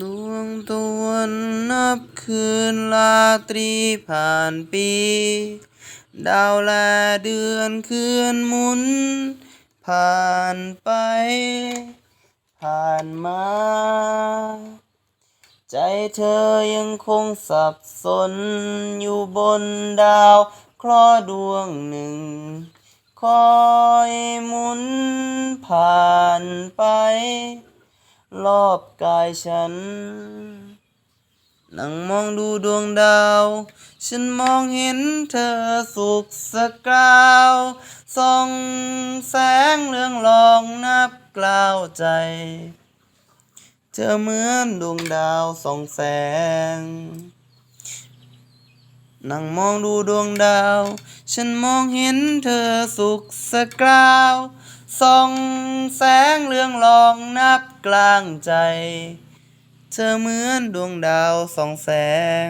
ดวงตะวันนับคืนราตรีผ่านปี ดาวและเดือนเคลื่อนหมุน ผ่านไป ผ่านมา ใจเธอยังคงสับสนอยู่บนดาวเคราะห์ดวงหนึ่ง คอยหมุนผ่านไป รอบกายฉัน นั่งมองดูดวงดาว ฉันมองเห็นเธอสุขสกาวส่องแสงเรืองรองนับกล่าวใจ เธอเหมือนดวงดาวส่องแสง นั่งมองดูดวงดาว ฉันมองเห็นเธอสุขสกาว ส่องแสงเรืองรองนับกลางใจ เธอเหมือนดวงดาวส่องแสง